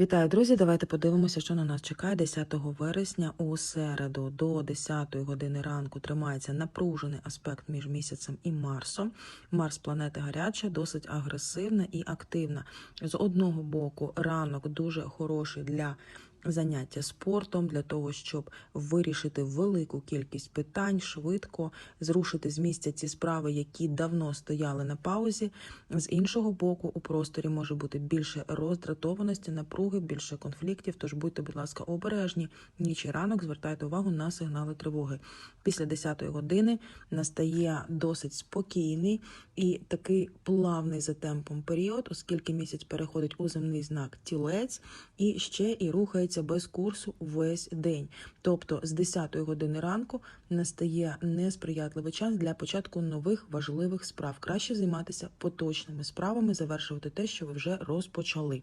Вітаю, друзі! Давайте подивимося, що на нас чекає 10 вересня у середу до 10 години ранку тримається напружений аспект між місяцем і Марсом. Марс планета гаряча, досить агресивна і активна. З одного боку, ранок дуже хороший для заняття спортом, для того, щоб вирішити велику кількість питань швидко, зрушити з місця ці справи, які давно стояли на паузі. З іншого боку, у просторі може бути більше роздратованості, напруги, більше конфліктів. Тож будьте, будь ласка, обережні. Ніч і ранок звертайте увагу на сигнали тривоги. Після 10 години настає досить спокійний і такий плавний за темпом період, оскільки місяць переходить у земний знак тілець і ще і рухається без курсу весь день. Тобто з 10 години ранку настає несприятливий час для початку нових важливих справ. Краще займатися поточними справами, завершувати те, що ви вже розпочали.